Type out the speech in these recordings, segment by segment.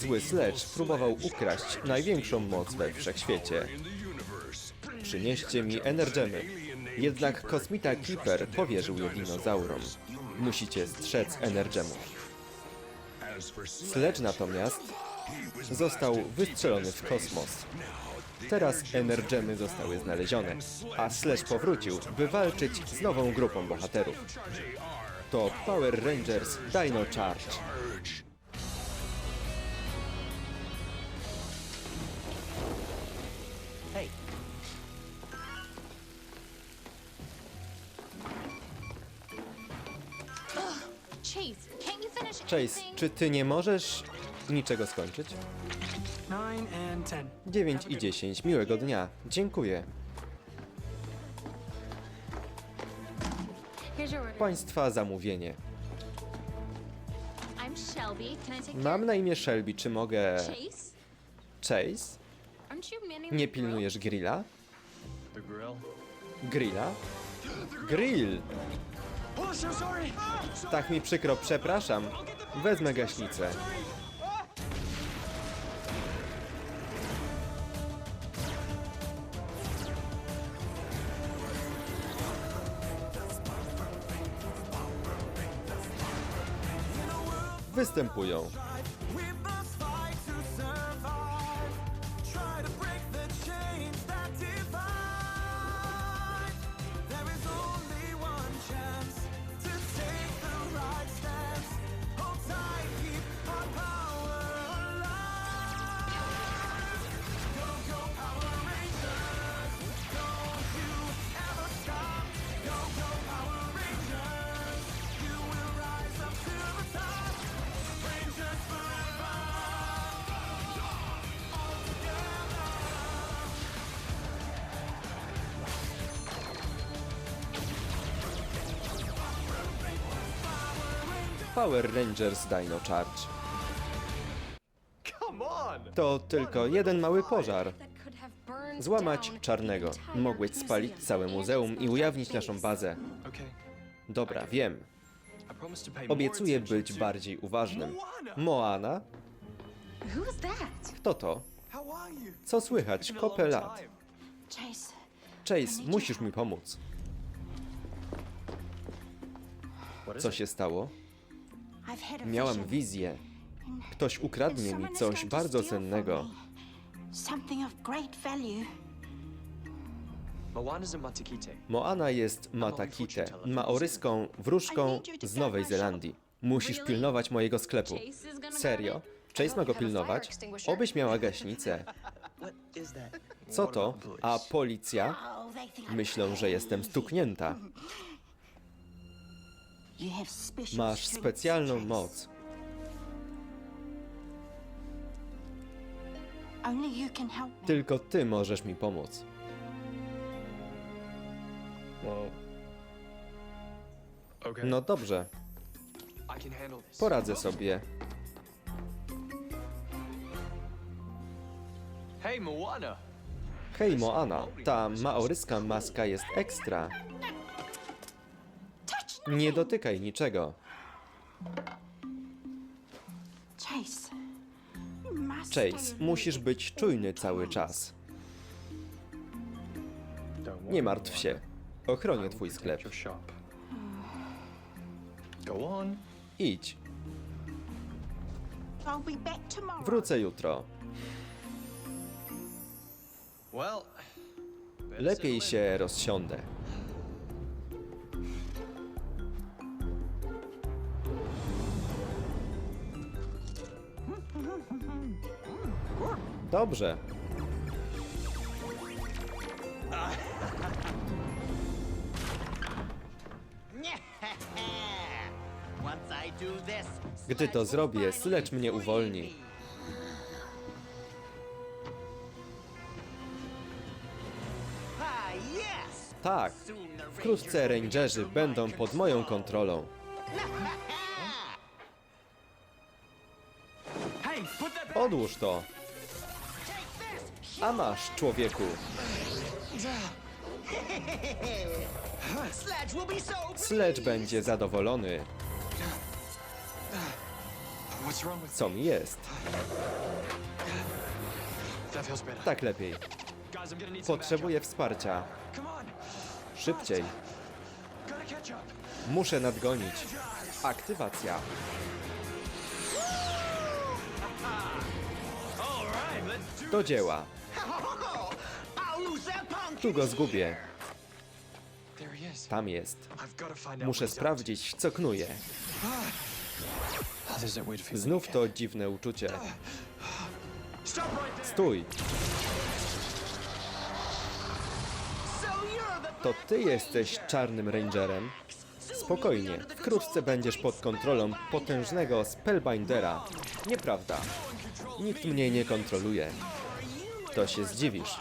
Zły Sledge próbował ukraść największą moc we wszechświecie. Przynieście mi Energemy. Jednak kosmita Keeper powierzył je dinozaurom. Musicie strzec Energemów. Sledge natomiast został wystrzelony w kosmos. Teraz Energemy zostały znalezione, a Sledge powrócił, by walczyć z nową grupą bohaterów. To Power Rangers Dino Charge. Chase, czy ty nie możesz niczego skończyć? 9 and 10. 9 i 10. Miłego dnia. Dziękuję. Państwa zamówienie. Mam na imię Shelby, czy mogę... Chase? Nie pilnujesz grilla? Grilla? Grill! Tak mi przykro, przepraszam. Wezmę gaśnicę. Występują Power Rangers Dino Charge. To tylko jeden mały pożar. Złamać czarnego. Mogłeś spalić całe muzeum i ujawnić naszą bazę. Dobra, wiem. Obiecuję być bardziej uważnym. Moana! Kto to? Co słychać? Kopę lat. Chase. Chase, musisz mi pomóc. Co się stało? Miałam wizję. Ktoś ukradnie mi coś bardzo cennego. Moana jest Matakite, maoryską wróżką z Nowej Zelandii. Musisz pilnować mojego sklepu. Serio? Chase I ma go pilnować? Obyś miała gaśnicę. Co to? A policja? Oh, Myślą, że jestem stuknięta. Masz specjalną moc. Only you can help me. Tylko ty możesz mi pomóc. No dobrze, poradzę sobie. Hej Moana, ta maoryska maska jest ekstra. Nie dotykaj niczego. Chase. Musisz być czujny cały czas. Nie martw się. Ochronię twój sklep. Idź. Wrócę jutro. Lepiej się rozsiądę. Dobrze. Gdy to zrobię, Sledge mnie uwolni. Tak, wkrótce rangerzy będą pod moją kontrolą. Odłóż to. A masz, człowieku. Sledge będzie zadowolony. Co mi jest? Tak lepiej. Potrzebuję wsparcia. Szybciej. Muszę nadgonić. Aktywacja. Do dzieła. Tu go zgubię. Tam jest. Muszę sprawdzić, co knuje. Znów to dziwne uczucie. Stój! To ty jesteś czarnym rangerem? Spokojnie, wkrótce będziesz pod kontrolą potężnego Spellbindera. Nieprawda. Nikt mnie nie kontroluje. To się zdziwisz.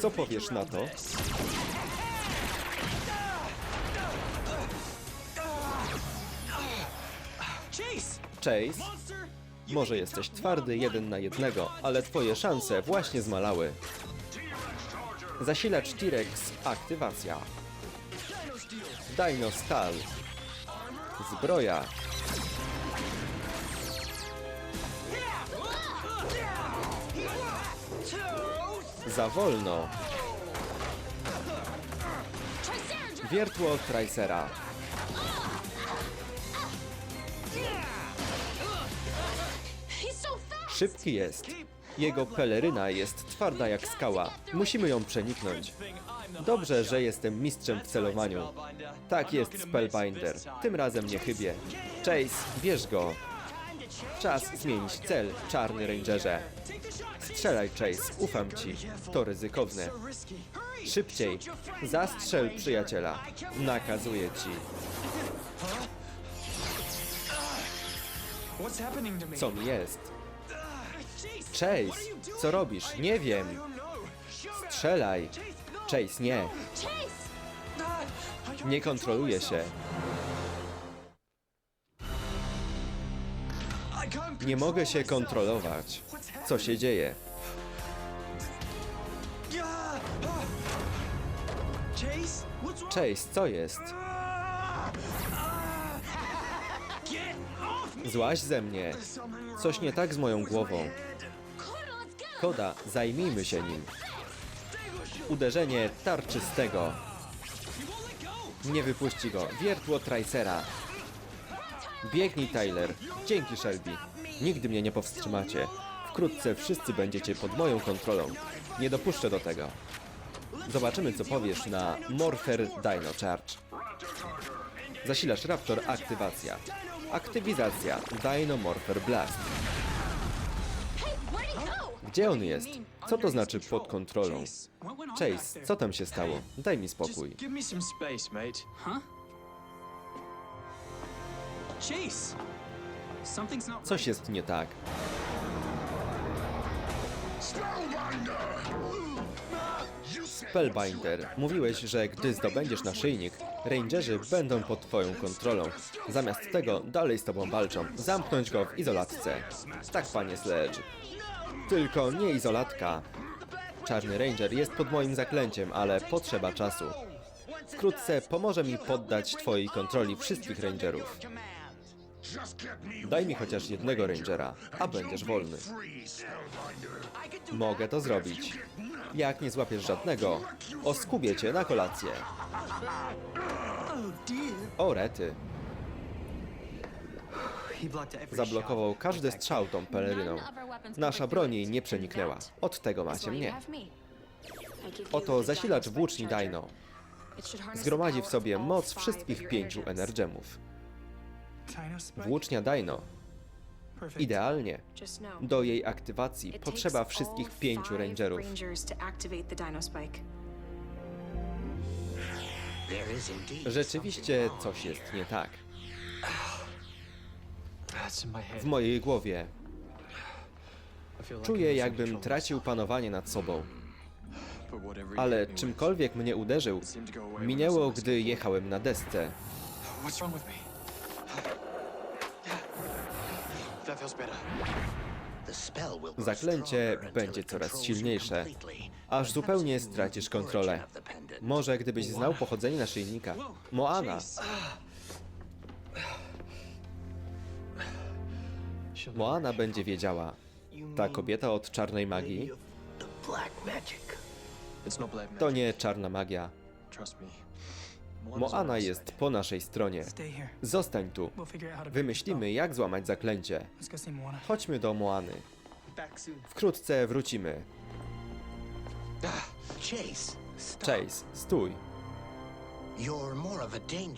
Co powiesz na to? Chase! Może jesteś twardy jeden na jednego, ale twoje szanse właśnie zmalały. Zasilacz T-Rex, aktywacja. Dino Skull. Zbroja. Wolno. Wiertło Tricera. So fast! Szybki jest. Jego peleryna jest twarda jak skała. Musimy ją przeniknąć. Dobrze, że jestem mistrzem w celowaniu. Tak jest Spellbinder. Tym razem nie chybię. Chase, bierz go. Czas zmienić cel, czarny rangerze. Strzelaj, Chase, ufam ci. To ryzykowne. Szybciej. Zastrzel przyjaciela. Nakazuję ci. Co mi jest? Chase! Co robisz? Nie wiem. Strzelaj. Chase, nie. Nie kontroluje się. Nie mogę się kontrolować. Co się dzieje? Chase? Co jest? Złaź ze mnie. Coś nie tak z moją głową. Koda, zajmijmy się nim. Uderzenie tarczystego. Nie wypuści go. Wiertło Tricera. Biegnij, Tyler. Dzięki, Shelby. Nigdy mnie nie powstrzymacie. Wkrótce wszyscy będziecie pod moją kontrolą. Nie dopuszczę do tego. Zobaczymy, co powiesz na Morpher Dino Charge. Zasilacz Raptor, aktywacja. Aktywizacja Dino Morpher Blast. Gdzie on jest? Co to znaczy pod kontrolą? Chase, co tam się stało? Daj mi spokój. Coś jest nie tak. Spellbinder, mówiłeś, że gdy zdobędziesz naszyjnik, rangerzy będą pod twoją kontrolą. Zamiast tego dalej z tobą walczą. Zamknąć go w izolatce. Tak, panie Sledge. Tylko nie izolatka. Czarny Ranger jest pod moim zaklęciem, ale potrzeba czasu. Wkrótce pomoże mi poddać twojej kontroli wszystkich rangerów. Daj mi chociaż jednego rangera, a będziesz wolny. Mogę to zrobić. Jak nie złapiesz żadnego, oskubię cię na kolację. O rety, zablokował każdy strzał tą peleryną. Nasza broń jej nie przeniknęła. Od tego macie mnie. Oto zasilacz włóczni Dino. Zgromadzi w sobie moc wszystkich pięciu Energemów. Włócznia Dino. Idealnie. Do jej aktywacji potrzeba wszystkich pięciu rangerów. Rzeczywiście coś jest nie tak. W mojej głowie czuję, jakbym tracił panowanie nad sobą. Whatever Ale czymkolwiek mnie uderzył, minęło, gdy jechałem na desce. Zaklęcie będzie coraz silniejsze, aż zupełnie stracisz kontrolę. Może gdybyś znał pochodzenie naszyjnika. Moana! Moana będzie wiedziała. Ta kobieta od czarnej magii. To nie czarna magia. Moana jest po naszej stronie. Zostań tu. Wymyślimy, jak złamać zaklęcie. Chodźmy do Moany. Wkrótce wrócimy. Chase, stop. Chase, stój.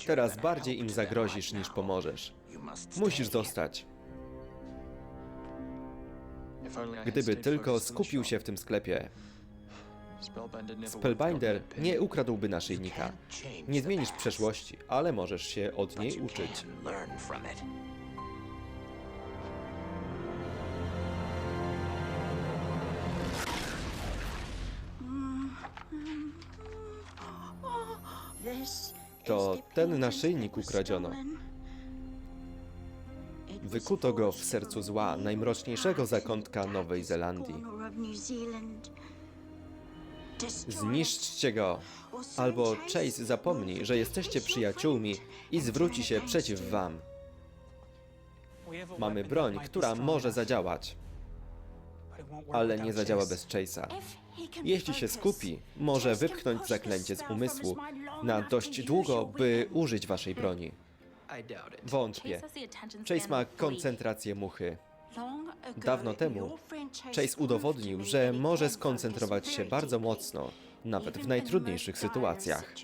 Teraz bardziej im zagrozisz niż pomożesz. Musisz zostać. Gdyby tylko skupił się w tym sklepie, Spellbinder nie ukradłby naszyjnika. Nie zmienisz przeszłości, ale możesz się od niej uczyć. To ten naszyjnik ukradziono. Wykuto go w sercu zła, najmroczniejszego zakątka Nowej Zelandii. Zniszczcie go, albo Chase zapomni, że jesteście przyjaciółmi i zwróci się przeciw wam. Mamy broń, która może zadziałać, ale nie zadziała bez Chase'a. Jeśli się skupi, może wypchnąć zaklęcie z umysłu na dość długo, by użyć waszej broni. Wątpię. Chase ma koncentrację muchy. Dawno temu Chase udowodnił, że może skoncentrować się bardzo mocno, nawet w najtrudniejszych sytuacjach.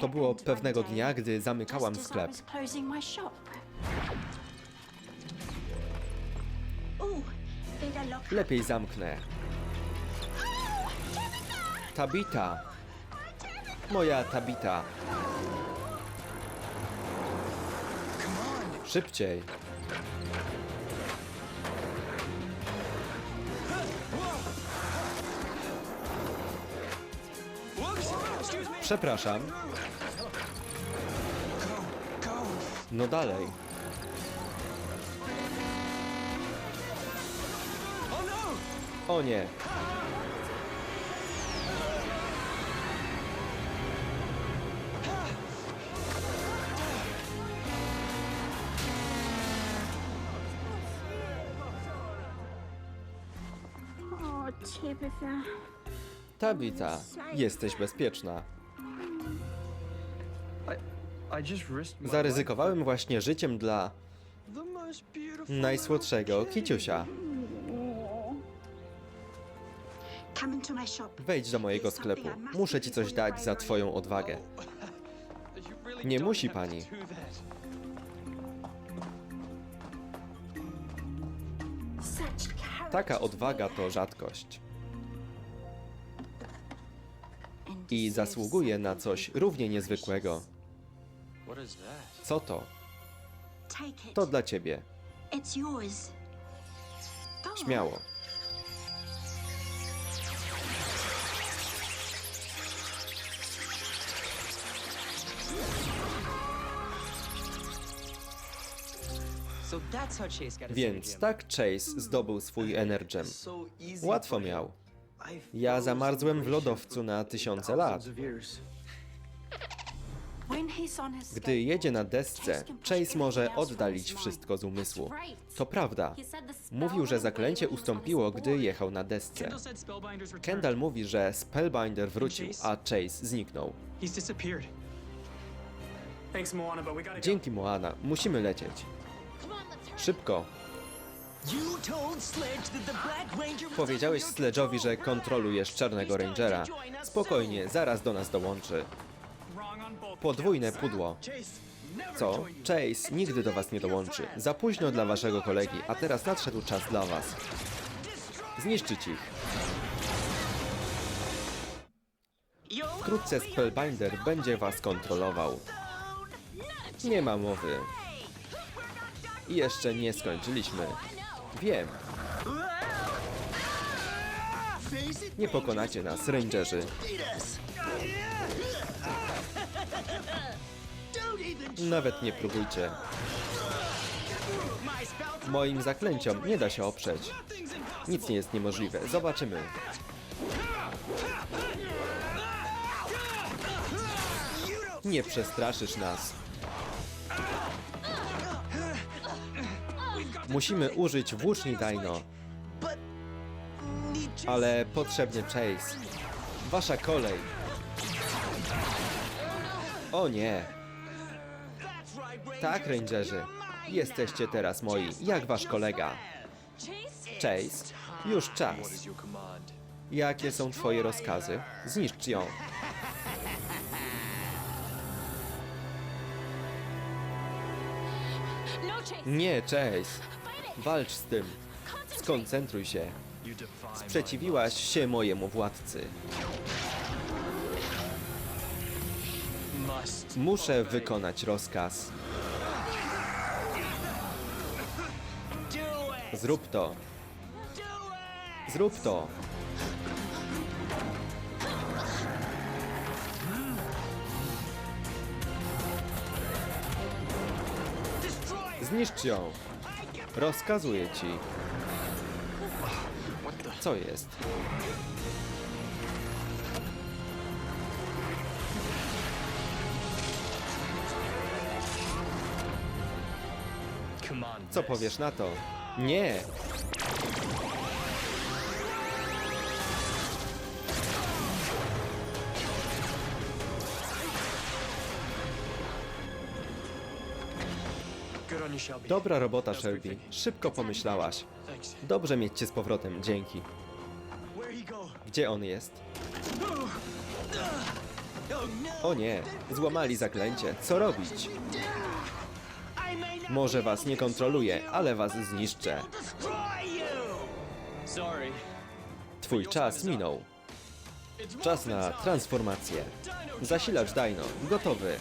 To było pewnego dnia, gdy zamykałam sklep. Lepiej zamknę. Tabita! Moja Tabita! Szybciej! Przepraszam. No dalej. O nie. Tabita, jesteś bezpieczna. Zaryzykowałem właśnie życiem dla najsłodszego kiciusia. Wejdź do mojego sklepu. Muszę ci coś dać za twoją odwagę. Nie musi pani. Taka odwaga to rzadkość. I zasługuje na coś równie niezwykłego. What is that? Co to? Take it. To dla ciebie. It's yours. Go on. Śmiało. So that's how Chase got his Więc tak Chase zdobył swój Energem. So easy Łatwo miał. Ja zamarzłem w lodowcu na tysiące lat. Gdy jedzie na desce, Chase może oddalić wszystko z umysłu. To prawda. Mówił, że zaklęcie ustąpiło, gdy jechał na desce. Kendall mówi, że Spellbinder wrócił, a Chase zniknął. Dzięki Moana, musimy lecieć. Szybko! Powiedziałeś Sledge'owi, że kontrolujesz Czarnego Rangera. Spokojnie, zaraz do nas dołączy. Podwójne pudło. Co? Chase nigdy do was nie dołączy. Za późno dla waszego kolegi, a teraz nadszedł czas dla was. Zniszczyć ich. Wkrótce Spellbinder będzie was kontrolował. Nie ma mowy. I jeszcze nie skończyliśmy. Wiem, nie pokonacie nas, Rangerzy. Nawet nie próbujcie. Moim zaklęciom nie da się oprzeć. Nic nie jest niemożliwe. Zobaczymy. Nie przestraszysz nas. Musimy użyć włóczni Dino, ale potrzebny Chase. Wasza kolej. O nie. Tak Rangerzy. Jesteście teraz moi, jak wasz kolega. Chase? Już czas. Jakie są twoje rozkazy? Zniszcz ją. Nie, Chase. Walcz z tym. Skoncentruj się. Sprzeciwiłaś się mojemu władcy. Muszę wykonać rozkaz. Zrób to. Zrób to. Zniszcz ją. Rozkazuję ci. Co jest? Co powiesz na to? Nie! Dobra robota, Shelby. Szybko pomyślałaś. Dobrze mieć cię z powrotem, dzięki. Gdzie on jest? O nie, złamali zaklęcie. Co robić? Może was nie kontroluję, ale was zniszczę. Twój czas minął. Czas na transformację. Zasilacz Dino, gotowy.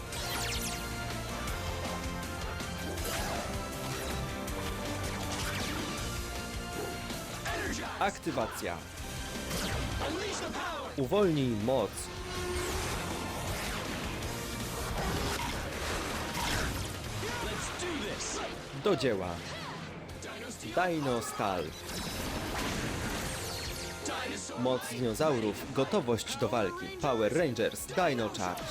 Aktywacja. Uwolnij moc. Do dzieła. Dino Stal. Moc dinozaurów, gotowość do walki. Power Rangers, Dino Charge.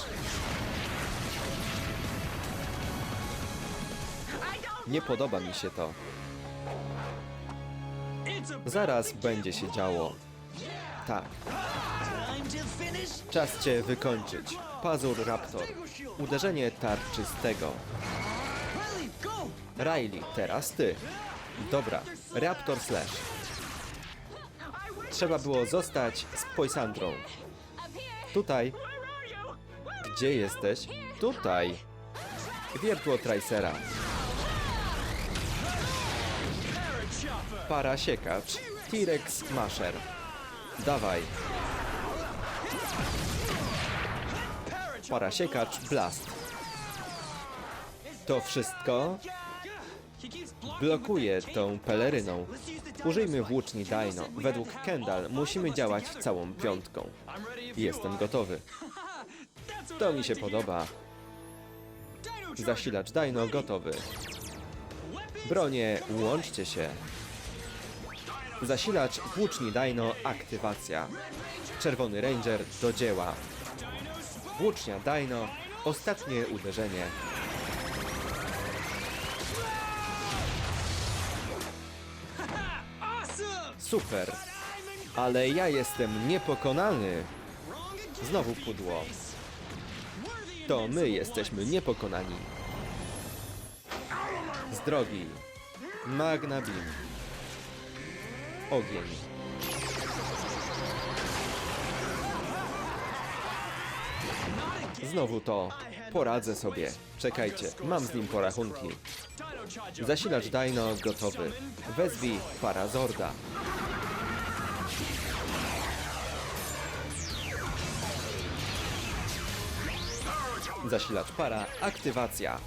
Nie podoba mi się to. Zaraz będzie się działo. Tak, czas cię wykończyć. Pazur Raptor. Uderzenie tarczystego. Riley, teraz ty. Dobra, Raptor Slash. Trzeba było zostać z Poisandrą. Tutaj. Gdzie jesteś? Tutaj. Wiertło Tricera. Parasiekacz. T-Rex Masher. Dawaj. Parasiekacz Blast. To wszystko blokuje tą peleryną. Użyjmy włóczni Dino. Według Kendall musimy działać całą piątką. Jestem gotowy. To mi się podoba. Zasilacz Dino gotowy. Bronie, łączcie się. Zasilacz włóczni Dino aktywacja. Czerwony Ranger do dzieła. Włócznia Dino, ostatnie uderzenie. Super. Ale ja jestem niepokonany. Znowu pudło. To my jesteśmy niepokonani. Z drogi. Magna Beam. Ogień. Znowu to. Poradzę sobie. Czekajcie, mam z nim porachunki. Zasilacz Dino gotowy. Wezwij Parazorda. Zasilacz para, aktywacja.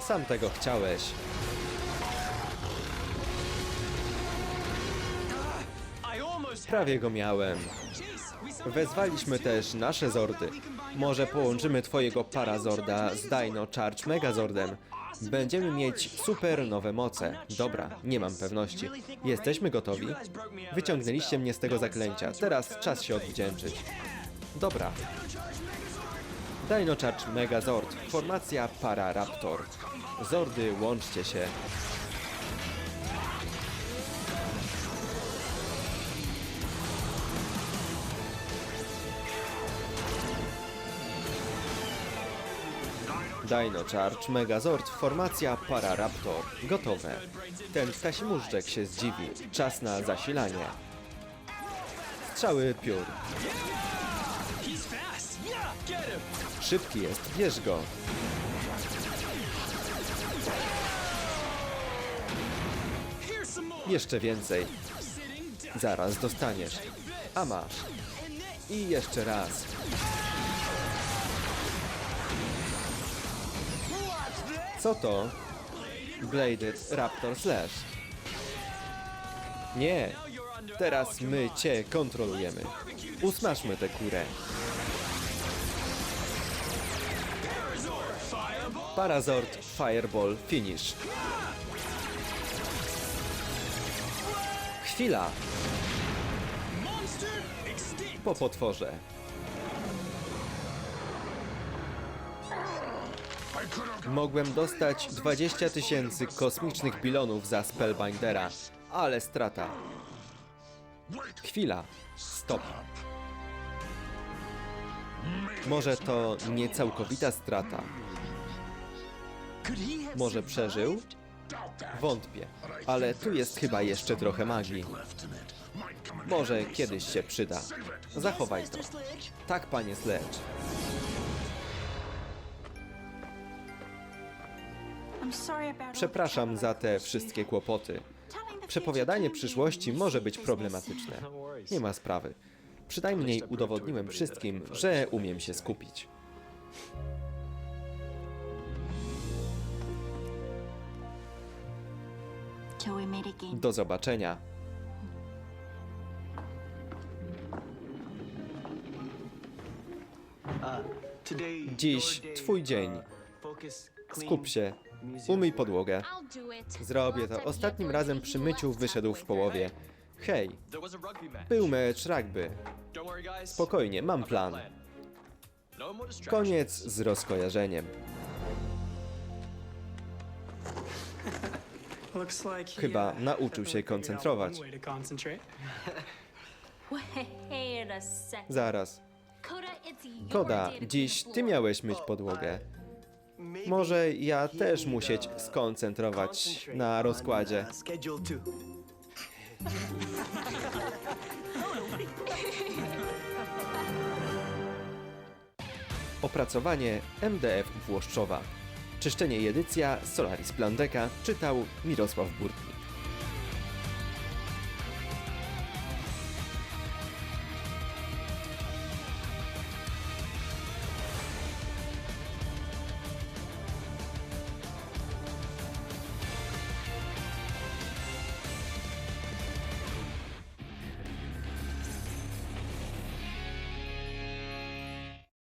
Sam tego chciałeś. Prawie go miałem. Wezwaliśmy też nasze Zordy. Może połączymy twojego Parazorda z Dino Charge Megazordem. Będziemy mieć super nowe moce. Dobra, nie mam pewności. Jesteśmy gotowi? Wyciągnęliście mnie z tego zaklęcia. Teraz czas się odwdzięczyć. Dobra. Dino Charge Megazord, formacja Pararaptor. Zordy, łączcie się. Dino Charge Megazord, formacja Pararaptor. Gotowe. Ten móżdżek się zdziwi. Czas na zasilanie. Strzały piór. Szybki jest, bierz go. Jeszcze więcej. Zaraz dostaniesz. A masz. I jeszcze raz. Co to? Bladed Raptor Slash. Nie. Teraz my cię kontrolujemy. Usmażmy tę kurę. Parazord Fireball Finish. Chwila. Po potworze. Mogłem dostać 20 tysięcy kosmicznych bilonów za Spellbindera, ale strata. Chwila. Stop. Może to nie całkowita strata. Może przeżył? Wątpię, ale tu jest chyba jeszcze trochę magii. Może kiedyś się przyda. Zachowaj to. Tak, panie Sledge. Przepraszam za te wszystkie kłopoty. Przepowiadanie przyszłości może być problematyczne. Nie ma sprawy. Przynajmniej udowodniłem wszystkim, że umiem się skupić. Do zobaczenia. Dziś twój dzień. uh, Skup się. Umyj podłogę. Zrobię to. Ostatnim razem przy myciu wyszedł w połowie. Hej, był mecz rugby. Spokojnie, mam plan. Koniec z rozkojarzeniem. Chyba uh, nauczył się koncentrować. Zaraz. Koda, dziś ty miałeś myć podłogę. Może ja też musieć skoncentrować na rozkładzie. Opracowanie MDF Włoszczowa. Czyszczenie i edycja Solaris Plandeka czytał Mirosław Burki.